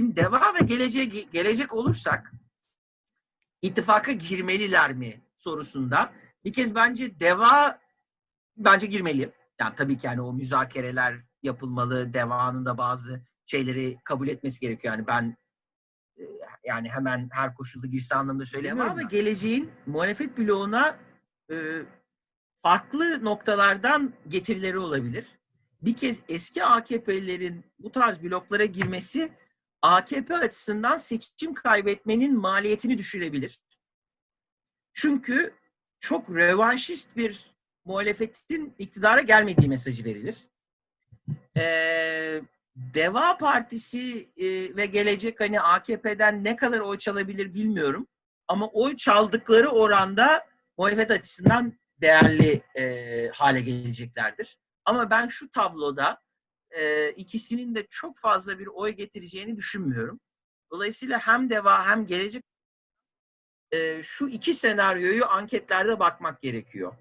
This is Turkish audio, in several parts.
Şimdi deva ve geleceğe gelecek olursak ittifaka girmeliler mi sorusunda bir kez bence deva bence girmeli. Yani tabii ki yani o müzakereler yapılmalı. Devanın da bazı şeyleri kabul etmesi gerekiyor. Yani ben e, yani hemen her koşulda girse anlamda söyleyemem ama geleceğin muhalefet bloğuna e, farklı noktalardan getirileri olabilir. Bir kez eski AKP'lilerin bu tarz bloklara girmesi AKP açısından seçim kaybetmenin maliyetini düşürebilir. Çünkü çok revanşist bir muhalefetin iktidara gelmediği mesajı verilir. Ee, Deva Partisi e, ve gelecek hani AKP'den ne kadar oy çalabilir bilmiyorum. Ama oy çaldıkları oranda muhalefet açısından değerli e, hale geleceklerdir. Ama ben şu tabloda e, ikisinin de çok fazla bir oy getireceğini düşünmüyorum. Dolayısıyla hem DEVA hem Gelecek e, şu iki senaryoyu anketlerde bakmak gerekiyor.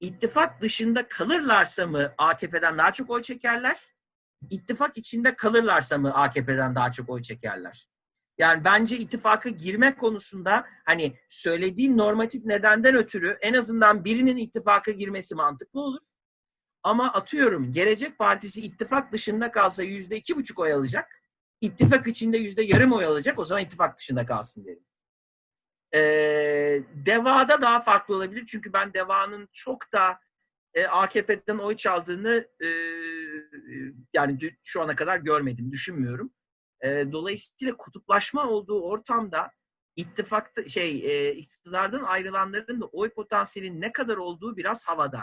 İttifak dışında kalırlarsa mı AKP'den daha çok oy çekerler? İttifak içinde kalırlarsa mı AKP'den daha çok oy çekerler? Yani bence ittifaka girme konusunda hani söylediğin normatif nedenden ötürü en azından birinin ittifaka girmesi mantıklı olur. Ama atıyorum Gelecek Partisi ittifak dışında kalsa yüzde iki buçuk oy alacak. İttifak içinde yüzde yarım oy alacak. O zaman ittifak dışında kalsın derim. Ee, Deva'da daha farklı olabilir. Çünkü ben Deva'nın çok da e, AKP'den oy çaldığını e, yani şu ana kadar görmedim, düşünmüyorum. E, dolayısıyla kutuplaşma olduğu ortamda ittifakta şey e, iktidardan ayrılanların da oy potansiyelinin ne kadar olduğu biraz havada.